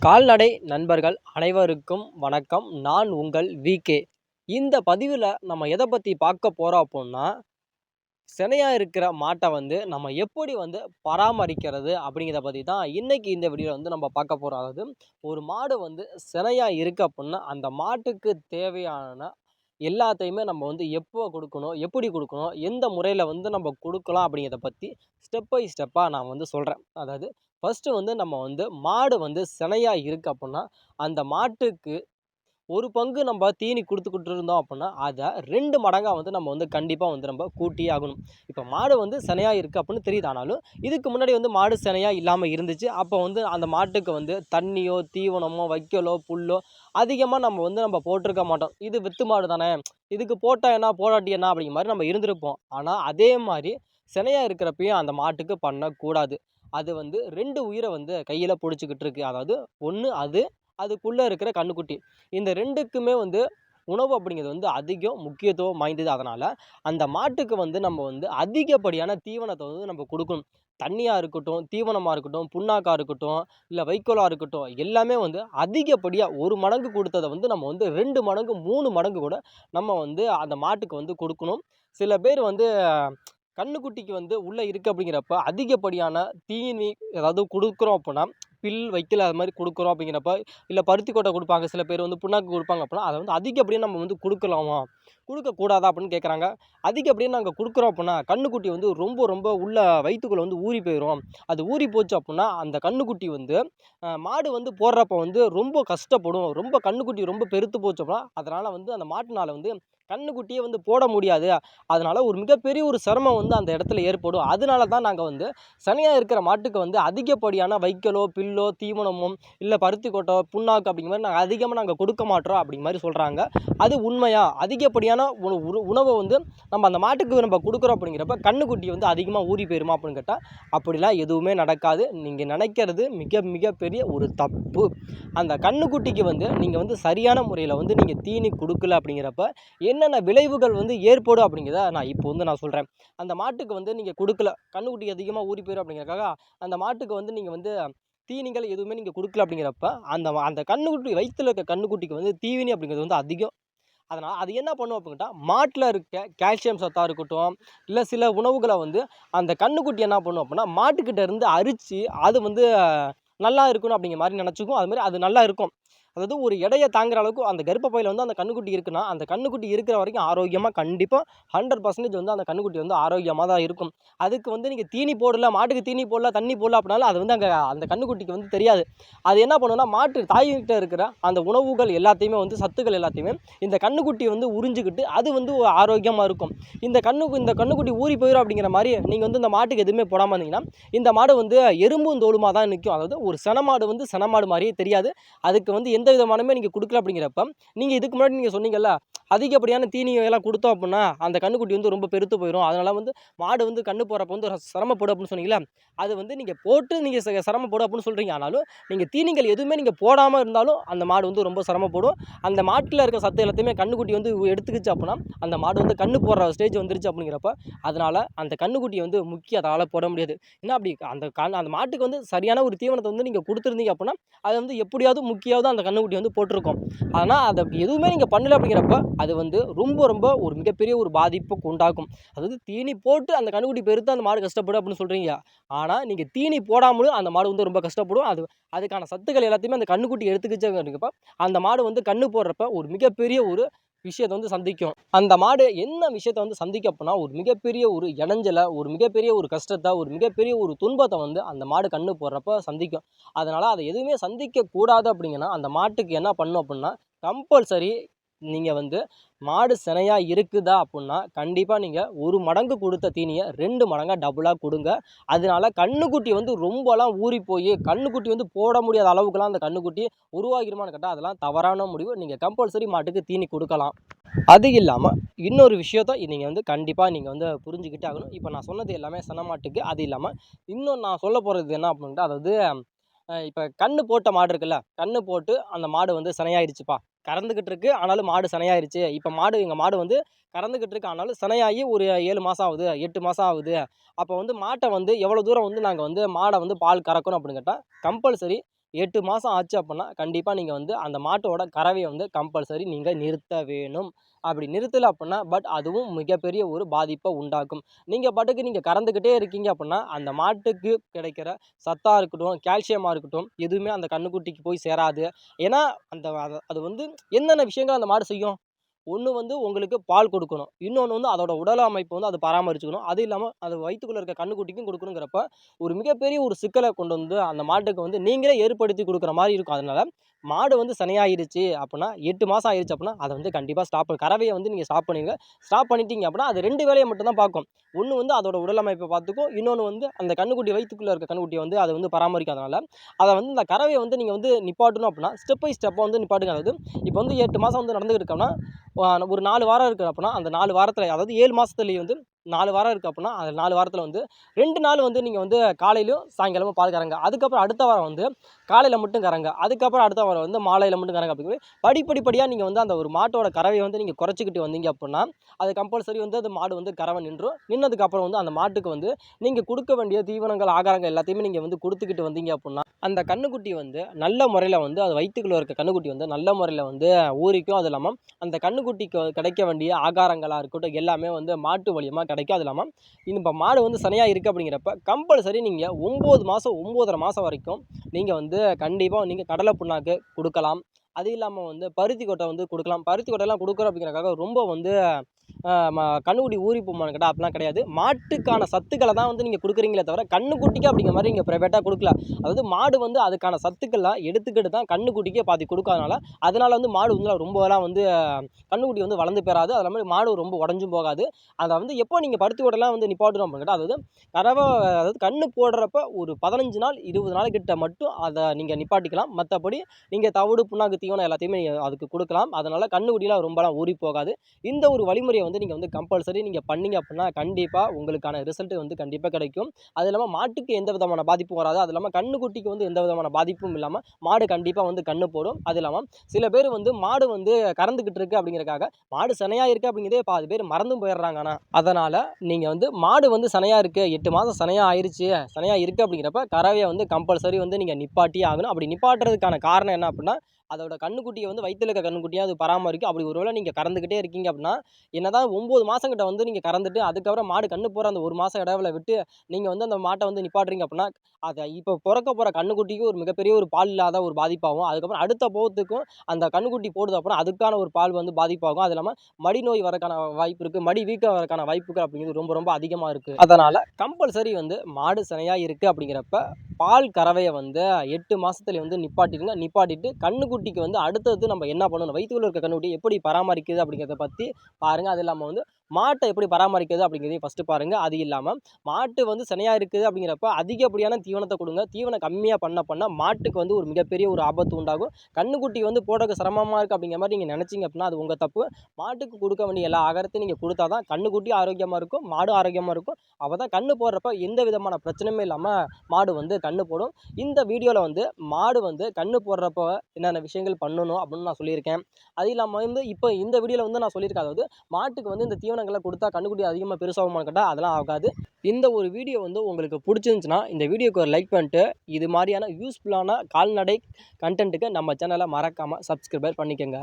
கால்நடை நண்பர்கள் அனைவருக்கும் வணக்கம். நான் உங்கள் விகே இந்த பதிவில் நம்ம எதை பற்றி பார்க்க போகிறோம் அப்புடின்னா சினையாக இருக்கிற மாட்டை வந்து நம்ம எப்படி வந்து பராமரிக்கிறது அப்படிங்கிறத பற்றி தான் இன்றைக்கி இந்த வீடியோவில் வந்து நம்ம பார்க்க போகிறோம் அதாவது ஒரு மாடு வந்து சினையாக இருக்குது அப்புடின்னா அந்த மாட்டுக்கு தேவையான எல்லாத்தையுமே நம்ம வந்து எப்போ கொடுக்கணும் எப்படி கொடுக்கணும் எந்த முறையில் வந்து நம்ம கொடுக்கலாம் அப்படிங்கிறத பற்றி ஸ்டெப் பை ஸ்டெப்பாக நான் வந்து சொல்கிறேன் அதாவது ஃபஸ்ட்டு வந்து நம்ம வந்து மாடு வந்து சினையாக இருக்குது அப்புடின்னா அந்த மாட்டுக்கு ஒரு பங்கு நம்ம தீனி கொடுத்துக்கிட்டு இருந்தோம் அப்படின்னா அதை ரெண்டு மடங்காக வந்து நம்ம வந்து கண்டிப்பாக வந்து நம்ம கூட்டி ஆகணும். இப்போ மாடு வந்து சினையாக இருக்குது அப்படின்னு தெரியுது. ஆனாலும் இதுக்கு முன்னாடி வந்து மாடு சினையாக இல்லாமல் இருந்துச்சு. அப்போ வந்து அந்த மாட்டுக்கு வந்து தண்ணியோ தீவனமோ வைக்கலோ புல்லோ அதிகமாக நம்ம வந்து நம்ம போட்டிருக்க மாட்டோம். இது வித்து மாடு தானே? இதுக்கு போட்டால் என்ன போராட்டி என்ன அப்படிங்கிற மாதிரி நம்ம இருந்திருப்போம். ஆனால் அதே மாதிரி சினையாக இருக்கிறப்பையும் அந்த மாட்டுக்கு பண்ணக்கூடாது. அது வந்து ரெண்டு உயிரை வந்து கையில் பிடிச்சிக்கிட்டு இருக்குது அதாவது ஒன்று அது அதுக்குள்ளே இருக்கிற கண்ணுக்குட்டி. இந்த ரெண்டுக்குமே வந்து உணவு அப்படிங்கிறது வந்து அதிகம் முக்கியத்துவம் வாய்ந்தது. அதனால் அந்த மாட்டுக்கு வந்து நம்ம வந்து அதிகப்படியான தீவனத்தை வந்து நம்ம கொடுக்கணும். தண்ணியாக இருக்கட்டும் தீவனமாக இருக்கட்டும் புண்ணாக்காக இருக்கட்டும் இல்லை வைக்கோலாக இருக்கட்டும் எல்லாமே வந்து அதிகப்படியாக ஒரு மடங்கு கொடுத்ததை வந்து நம்ம வந்து ரெண்டு மடங்கு மூணு மடங்கு கூட நம்ம வந்து அந்த மாட்டுக்கு வந்து கொடுக்கணும். சில பேர் வந்து கண்ணுக்குட்டிக்கு வந்து உள்ளே இருக்குது அப்படிங்கிறப்ப அதிகப்படியான தீனி ஏதாவது கொடுக்குறோம் அப்படின்னா பில் வைக்கல அது மாதிரி கொடுக்குறோம் அப்படிங்கிறப்ப இல்லை பருத்தி கொட்டை கொடுப்பாங்க சில பேர் வந்து புண்ணாக்கு கொடுப்பாங்க அப்படின்னா அதை வந்து அதிகப்படியாக நம்ம வந்து கொடுக்கலாமா? கொடுக்கக்கூடாதா அப்படின்னு கேட்குறாங்க அதிகப்படியாக நாங்கள் கொடுக்குறோம் அப்படின்னா கண்ணுக்குட்டி வந்து ரொம்ப ரொம்ப உள்ள வயிற்றுக்குள்ளே வந்து ஊறி போயிடும் அது ஊறி போச்சு அப்படின்னா அந்த கண்ணுக்குட்டி வந்து மாடு வந்து போடுறப்ப வந்து ரொம்ப கஷ்டப்படும். ரொம்ப கண்ணுக்குட்டி ரொம்ப பெருத்து போச்சு அப்படின்னா அதனால் வந்து அந்த மாட்டுனால் வந்து கண்ணுக்குட்டியே வந்து போட முடியாது. அதனால் ஒரு மிகப்பெரிய ஒரு சிரமம் வந்து அந்த இடத்துல ஏற்படும். அதனால தான் நாங்கள் வந்து சனியாக இருக்கிற மாட்டுக்கு வந்து அதிகப்படியான வைக்கலோ பில்லோ தீவனமோ இல்லை பருத்தி கொட்டோ புண்ணாக்கு அப்படிங்கிற மாதிரி நாங்கள் அதிகமாக நாங்கள் கொடுக்க மாட்டோம் அப்படிங்கிற மாதிரி சொல்கிறாங்க அது உண்மையாக அதிகப்படியான உணவை வந்து நம்ம அந்த மாட்டுக்கு நம்ம கொடுக்குறோம் அப்படிங்கிறப்ப கண்ணுக்குட்டி வந்து அதிகமாக ஊறி போயிருமா அப்படின்னு கேட்டால் அப்படிலாம் எதுவுமே நடக்காது. நீங்கள் நினைக்கிறது மிக மிகப்பெரிய ஒரு தப்பு. அந்த கண்ணுக்குட்டிக்கு வந்து நீங்கள் வந்து சரியான முறையில் வந்து நீங்கள் தீனி கொடுக்கல அப்படிங்கிறப்ப என்ன என்னென்ன விளைவுகள் வந்து ஏற்படும் அப்படிங்கிறத நான் இப்போ வந்து நான் சொல்கிறேன் அந்த மாட்டுக்கு வந்து நீங்கள் கொடுக்கல. கண்ணுக்குட்டி அதிகமாக ஊறி போயிடும் அப்படிங்கிறக்காக அந்த மாட்டுக்கு வந்து நீங்கள் வந்து தீனிகள் எதுவுமே நீங்கள் கொடுக்கல அப்படிங்கிறப்ப அந்த அந்த கண்ணுக்குட்டி வயிற்றில் இருக்க கண்ணுக்குட்டிக்கு வந்து தீவினி அப்படிங்கிறது வந்து அதிகம். அதனால் அது என்ன பண்ணும் அப்படின்ட்டா மாட்டில் இருக்க கால்சியம் சத்தாக இருக்கட்டும் இல்லை சில உணவுகளை வந்து அந்த கண்ணுக்குட்டி என்ன பண்ணும் அப்படின்னா மாட்டுக்கிட்ட இருந்து அரித்து அது வந்து நல்லா இருக்கணும் அப்படிங்கிற மாதிரி நினச்சிக்கும். அது மாதிரி அது நல்லா இருக்கும். அதாவது ஒரு இடையை தாங்குற அளவுக்கு அந்த கர்ப்பப்பையில் வந்து அந்த கண்ணுக்குட்டி இருக்குன்னா அந்த கண்ணுக்குட்டி இருக்கிற வரைக்கும் ஆரோக்கியமாக கண்டிப்பாக ஹண்ட்ரட் பர்சன்டேஜ் வந்து அந்த கண்ணுக்குட்டி வந்து ஆரோக்கியமாக தான் இருக்கும். அதுக்கு வந்து நீங்கள் தீனி போடல மாட்டுக்கு தீனி போடல தண்ணி போடல அப்படின்னாலும் அது வந்து அங்கே அந்த கண்ணுக்குட்டிக்கு வந்து தெரியாது. அது என்ன பண்ணுன்னா மாட்டு தாய்கிட்ட இருக்கிற அந்த உணவுகள் எல்லாத்தையுமே வந்து சத்துக்கள் எல்லாத்தையுமே இந்த கண்ணுக்குட்டி வந்து உறிஞ்சிக்கிட்டு அது வந்து ஆரோக்கியமாக இருக்கும். இந்த கண்ணுக்கு இந்த கண்ணுக்குட்டி ஊறி போயிடும் அப்படிங்கிற மாதிரி நீங்கள் வந்து இந்த மாட்டுக்கு எதுவுமே போடாமல் இருந்தீங்கன்னா இந்த மாடு வந்து எறும்பும் தோலுமாக தான் நிற்கும் அதாவது ஒரு சனமாடு வந்து சனமாடு மாதிரியே தெரியாது. அதுக்கு வந்து எந்த விதமானமே நீங்கள் கொடுக்கல அப்படிங்கிறப்ப நீங்கள் இதுக்கு முன்னாடி நீங்கள் சொன்னீங்கல்ல அதிகப்படியான தீனியெல்லாம் கொடுத்தோம் அப்படின்னா அந்த கண்ணுக்குட்டி வந்து ரொம்ப பெருத்து போயிடும் அதனால் வந்து மாடு வந்து கண்ணு போகிறப்ப வந்து சிரமப்படும் அப்படின்னு சொன்னீங்களா அது வந்து நீங்கள் போட்டு நீங்கள் சிரமப்படும் அப்படின்னு சொல்கிறீங்க ஆனாலும் நீங்கள் தீனிகள் எதுவுமே நீங்கள் போடாமல் இருந்தாலும் அந்த மாடு வந்து ரொம்ப சிரமப்படும். அந்த மாட்டில் இருக்க சத்து எல்லாத்தையுமே கண்ணுக்குட்டி வந்து எடுத்துக்கிச்சு அப்படின்னா அந்த மாடு வந்து கண்ணு போடுற ஸ்டேஜ் வந்துருச்சு அப்படிங்கிறப்ப அதனால் அந்த கண்ணுக்குட்டியை வந்து முக்கிய அதால் போட முடியாது. ஏன்னா அப்படி அந்த கண் அந்த மாட்டுக்கு வந்து சரியான ஒரு தீவனத்தை வந்து நீங்கள் கொடுத்துருந்தீங்க அப்படின்னா அதை வந்து எப்படியாவது முக்கியாவது அந்த கண்ணுக்குட்டி வந்து போட்டிருக்கோம். ஆனால் அதை எதுவுமே நீங்கள் பண்ணல அப்படிங்கிறப்ப அது வந்து ரொம்ப ரொம்ப ஒரு மிகப்பெரிய ஒரு பாதிப்புக்கு உண்டாக்கும். அதாவது தீனி போட்டு அந்த கண்ணுக்குட்டி பெருத்து அந்த மாடு கஷ்டப்படும் அப்படின்னு சொல்கிறீங்க ஆனால் நீங்கள் தீனி போடாமலும் அந்த மாடு வந்து ரொம்ப கஷ்டப்படும். அது அதுக்கான சத்துக்கள் எல்லாத்தையுமே அந்த கண்ணுக்குட்டி எடுத்துக்கிச்சப்ப அந்த மாடு வந்து கண்ணு போடுறப்ப ஒரு மிகப்பெரிய ஒரு விஷயத்தை வந்து சந்திக்கும். அந்த மாடு என்ன விஷயத்தை வந்து சந்திக்க ஒரு மிகப்பெரிய ஒரு இடைஞ்சலை ஒரு மிகப்பெரிய ஒரு கஷ்டத்தை ஒரு மிகப்பெரிய ஒரு துன்பத்தை வந்து அந்த மாடு கண்ணு போடுறப்ப சந்திக்கும். அதனால் அதை எதுவுமே சந்திக்கக்கூடாது அப்படிங்கன்னா அந்த மாட்டுக்கு என்ன பண்ணும் அப்படின்னா கம்பல்சரி நீங்கள் வந்து மாடு சினையாக இருக்குதா அப்புடின்னா கண்டிப்பாக நீங்கள் ஒரு மடங்கு கொடுத்த தீனியை ரெண்டு மடங்காக டபுளாக கொடுங்க. அதனால கண்ணுக்குட்டி வந்து ரொம்பலாம் ஊறி போய் கண்ணுக்குட்டி வந்து போட முடியாத அளவுக்குலாம் அந்த கண்ணுக்குட்டி உருவாகிருமான்னு கேட்டால் அதெல்லாம் தவறான முடிவு. நீங்கள் கம்பல்சரி மாட்டுக்கு தீனி கொடுக்கலாம். அது இல்லாமல் இன்னொரு விஷயத்த நீங்கள் வந்து கண்டிப்பாக நீங்கள் வந்து புரிஞ்சுக்கிட்டே ஆகணும். இப்போ நான் சொன்னது எல்லாமே சன மாட்டுக்கு. அது இல்லாமல் இன்னும் நான் சொல்ல போகிறது என்ன அப்படின்ட்டு அதாவது இப்போ கன்று போட்ட மாடு இருக்குல்ல கன்று போட்டு அந்த மாடு வந்து சினையாயிடுச்சுப்பா கறந்துக்கிட்டு இருக்குது ஆனாலும் மாடு சனையாயிருச்சு. இப்போ மாடு எங்கள் மாடு வந்து கறந்துக்கிட்டு இருக்கு ஆனாலும் சனையாகி ஒரு ஏழு மாதம் ஆகுது எட்டு மாதம் ஆகுது. அப்போ வந்து மாட்டை வந்து எவ்வளோ தூரம் வந்து நாங்கள் வந்து மாடை வந்து பால் கறக்கணும் அப்படின்னு கேட்டால் கம்பல்சரி எட்டு மாதம் ஆச்சு அப்படின்னா கண்டிப்பாக நீங்கள் வந்து அந்த மாட்டோட கறவையை வந்து கம்பல்சரி நீங்கள் நிறுத்த வேணும். அப்படி நிறுத்தலை அப்படின்னா பட் அதுவும் மிகப்பெரிய ஒரு பாதிப்பை உண்டாக்கும். நீங்கள் பாட்டுக்கு நீங்கள் கறந்துக்கிட்டே இருக்கீங்க அப்படின்னா அந்த மாட்டுக்கு கிடைக்கிற சத்தாக இருக்கட்டும் கால்சியமாக இருக்கட்டும் எதுவுமே அந்த கன்றுக்குட்டிக்கு போய் சேராது. ஏன்னா அந்த அது வந்து என்னென்ன விஷயங்கள் அந்த மாடு செய்யும்? ஒன்று வந்து உங்களுக்கு பால் கொடுக்கணும். இன்னொன்று வந்து அதோட உடல் அமைப்பு வந்து அது பராமரிச்சுக்கணும். அது இல்லாமல் அது வயிற்றுக்குள்ளே இருக்க கண்ணுக்குட்டிக்கும் கொடுக்கணுங்கிறப்ப ஒரு மிகப்பெரிய ஒரு சிக்கலை கொண்டு வந்து அந்த மாட்டுக்கு வந்து நீங்களே ஏற்படுத்தி கொடுக்குற மாதிரி இருக்கும். அதனால் மாடு வந்து சனையாயிருச்சு அப்படின்னா எட்டு மாதம் ஆயிடுச்சு அப்படின்னா அதை வந்து கண்டிப்பாக ஸ்டாப் கறவையை வந்து நீங்கள் ஸ்டாப் பண்ணிடுங்க ஸ்டாப் பண்ணிட்டீங்க அப்படின்னா அது ரெண்டு வேலையை மட்டும் தான் பார்க்கும். ஒன்று வந்து அதோட உடலமைப்பை பார்த்துக்கும். இன்னொன்று வந்து அந்த கன்றுக்குட்டி வயிற்றுக்குள்ளே இருக்க கன்றுக்குட்டியை வந்து அதை வந்து பராமரிக்காதனால அதை வந்து இந்த கறவையை வந்து நீங்கள் வந்து நிப்பாட்டணும் அப்படின்னா ஸ்டெப் பை ஸ்டெப்பாக வந்து நிப்பாட்டுங்க. அதாவது இப்போ வந்து எட்டு மாதம் வந்து நடந்துகிட்டு இருக்கோம்னா ஒரு நாலு வாரம் இருக்குது அப்படின்னா அந்த நாலு வாரத்தில் அதாவது ஏழு மாதத்துலேயே வந்து நாலு வாரம் இருக்குது அப்படின்னா அந்த நாலு வாரத்தில் வந்து ரெண்டு நாள் வந்து நீங்கள் வந்து காலையிலும் சாயங்காலமும் பால் கறங்க. அதுக்கப்புறம் அடுத்த வாரம் வந்து காலையில் மட்டும் கறங்க. அதுக்கப்புறம் அடுத்த வாரம் வந்து மாலையில் மட்டும் கறங்க அப்படி படிப்படிப்படியாக நீங்கள் வந்து அந்த ஒரு மாட்டோட கறவையை வந்து நீங்கள் குறைச்சிக்கிட்டு வந்தீங்க அப்படின்னா அது கம்பல்சரி வந்து அது மாடு வந்து கறவை நின்றும். நின்னதுக்கப்புறம் வந்து அந்த மாட்டுக்கு வந்து நீங்கள் கொடுக்க வேண்டிய தீவனங்கள் ஆகாரங்கள் எல்லாத்தையுமே நீங்கள் வந்து கொடுத்துக்கிட்டு வந்தீங்க அப்படின்னா அந்த கன்றுக்குட்டி வந்து நல்ல முறையில் வந்து அது வயிற்றுக்குள்ளே இருக்க கன்றுக்குட்டி வந்து நல்ல முறையில் வந்து ஊறிக்கும். அது இல்லாமல் அந்த கன்றுக்குட்டிக்கு கிடைக்க வேண்டிய ஆகாரங்களாக இருக்கட்டும் எல்லாமே வந்து மாட்டு வழியமாக கிடைக்கும். அது இல்லாமல் இப்போ மாடு வந்து சனையாக இருக்குது அப்படிங்கிறப்ப கம்பல்சரி நீங்கள் ஒம்பது மாதம் ஒம்போதரை மாதம் வரைக்கும் நீங்கள் வந்து கண்டிப்பாக நீங்கள் கடலை புண்ணாக்கு கொடுக்கலாம். அது இல்லாமல் வந்து பருத்தி கொட்டை வந்து கொடுக்கலாம். பருத்தி கொட்டைலாம் கொடுக்குறோம் அப்படிங்கிறக்காக ரொம்ப வந்து கண்ணுக்குட்டி ம கன்றுக்குட்டி ஊறி போமான்னு கேட்டால் அப்படிலாம் கிடையாது. மாட்டுக்கான சத்துக்களை தான் வந்து நீங்கள் கொடுக்குறீங்களே தவிர கண்ணுக்குட்டிக்கு அப்படிங்கிற மாதிரி நீங்கள் ப்ரைவேட்டாக கொடுக்கல. அதாவது மாடு வந்து அதுக்கான சத்துக்கள்லாம் எடுத்துக்கிட்டு தான் கன்றுக்குட்டிக்கே பாதி கொடுக்காதனால அதனால் வந்து மாடு வந்து ரொம்பலாம் வந்து கண்ணுக்குட்டி கன்றுக்குட்டி வந்து வளர்ந்து பெறாது. அது மாதிரி மாடு ரொம்ப உடஞ்சும் போகாது. அதை வந்து எப்போ நீங்கள் பருத்தி கொட்டைலாம் வந்து நிப்பாட்டணும் அப்படின்னு கேட்டால் அதாவது தரவை அதாவது கண்ணு போடுறப்ப ஒரு பதினஞ்சு நாள் இருபது நாள் கிட்ட மட்டும் அதை நீங்கள் நிப்பாட்டிக்கலாம். மற்றபடி நீங்கள் தவிடு புண்ணாக்கு தீவனம் எல்லாத்தையுமே நீங்கள் அதுக்கு கொடுக்கலாம். அதனால் கண்ணுக்குடியெலாம் ரொம்பலாம் ஊறி போகாது. இந்த ஒரு வழிமுறையை வந்து நீங்கள் வந்து கம்பல்சரி நீங்கள் பண்ணீங்க அப்படின்னா கண்டிப்பாக உங்களுக்கான ரிசல்ட் வந்து கண்டிப்பாக கிடைக்கும். அது இல்லாமல் மாட்டுக்கு எந்த விதமான பாதிப்பும் வராது. அது இல்லாமல் கண்ணுக்குட்டிக்கு வந்து எந்த விதமான பாதிப்பும் இல்லாமல் மாடு கண்டிப்பாக வந்து கண்ணு போடும். அது இல்லாமல் சில பேர் வந்து மாடு வந்து கறந்துக்கிட்டு இருக்கு அப்படிங்கிறக்காக மாடு சனையாக இருக்குது அப்படிங்கிறதே பாதி பேர் மறந்தும் போயிடுறாங்க ஆனால் அதனால் நீங்கள் வந்து மாடு வந்து சனையாக இருக்குது எட்டு மாதம் சனையாக ஆயிடுச்சு சனையாக இருக்குது அப்படிங்கிறப்ப கறவையை வந்து கம்பல்சரி வந்து நீங்கள் நிப்பாட்டியே ஆகணும். அப்படி நிப்பாட்டுறதுக்கான காரணம் என்ன அப்படின்னா அதோட கண்ணுக்குட்டியை வந்து வயிற்றில் இருக்க கண்ணுக்குட்டியாக அது பராமரிக்கும். அப்படி ஒருவேளை நீங்கள் கறந்துக்கிட்டே இருக்கீங்க அப்படின்னா என்ன தான் ஒம்பது மாதங்கிட்ட வந்து நீங்கள் கறந்துட்டு அதுக்கப்புறம் மாடு கண்ணு போகிற அந்த ஒரு மாதம் இடவில் விட்டு நீங்கள் வந்து அந்த மாட்டை வந்து நிப்பாட்டுறீங்க அப்படின்னா அதை இப்போ பிறக்க போகிற கண்ணுக்குட்டிக்கு ஒரு மிகப்பெரிய ஒரு பால் இல்லாத ஒரு பாதிப்பாகும். அதுக்கப்புறம் அடுத்த போகத்துக்கும் அந்த கண்ணுக்குட்டி போடுது அப்புறம் அதுக்கான ஒரு பால் வந்து பாதிப்பாகும். அது இல்லாமல் மடி நோய் வரக்கான வாய்ப்பு இருக்குது மடி வீக்கம் வரக்கான வாய்ப்புகள் அப்படிங்கிறது ரொம்ப ரொம்ப அதிகமாக இருக்குது அதனால் கம்பல்சரி வந்து மாடு சினையாக இருக்குது அப்படிங்கிறப்ப பால் கறவையை வந்து எட்டு மாதத்துல வந்து நிப்பாட்டிடுங்க. நிப்பாட்டிட்டு கண்ணுக்குட்டிக்கு வந்து அடுத்தது நம்ம என்ன பண்ணணும்? வயிற்றுக்குள்ள இருக்க கண்ணுக்குட்டி எப்படி பராமரிக்குது அப்படிங்கிறத பற்றி பாருங்கள் அது இல்லாமல் வந்து மாட்டை எப்படி பராமரிக்கிறது அப்படிங்கிறதையும் ஃபஸ்ட்டு பாருங்கள் அது இல்லாமல் மாட்டு வந்து சினையாக இருக்குது அப்படிங்கிறப்ப அதிகப்படியான தீவனத்தை கொடுங்க. தீவனம் கம்மியாக பண்ண பண்ண மாட்டுக்கு வந்து ஒரு மிகப்பெரிய ஒரு ஆபத்து உண்டாகும். கண்ணுக்குட்டி வந்து போடுறதுக்கு சிரமமாக இருக்குது அப்படிங்கிற மாதிரி நீங்கள் நினச்சிங்க அப்படின்னா அது உங்கள் தப்பு. மாட்டுக்கு கொடுக்க வேண்டிய எல்லா ஆகாரத்தையும் நீங்கள் கொடுத்தா தான் கண்ணுக்குட்டி ஆரோக்கியமாக இருக்கும் மாடும் ஆரோக்கியமாக இருக்கும். அப்போ தான் கண்ணு போடுறப்ப எந்த விதமான பிரச்சனையுமே இல்லாமல் மாடு வந்து கண்ணு போடும். இந்த வீடியோவில் வந்து மாடு வந்து கண்ணு போடுறப்ப என்னென்ன விஷயங்கள் பண்ணணும் அப்படின்னு நான் சொல்லியிருக்கேன். அது இல்லாமல் வந்து இப்போ இந்த வீடியோவில் வந்து நான் சொல்லியிருக்கேன். அதாவது மாட்டுக்கு வந்து இந்த தீவனங்களை கொடுத்தா கண்ணுக்குட்டி அதிகமாக பெருசாகுமான்னு கேட்டால் அதெல்லாம் ஆகாது. இந்த ஒரு வீடியோ வந்து உங்களுக்கு பிடிச்சிருந்துச்சுன்னா இந்த வீடியோக்கு ஒரு லைக் பண்ணிட்டு இது மாதிரியான யூஸ்ஃபுல்லான கால்நடை கண்டென்ட்டுக்கு நம்ம சேனலை மறக்காமல் சப்ஸ்கிரைபர் பண்ணிக்கோங்க.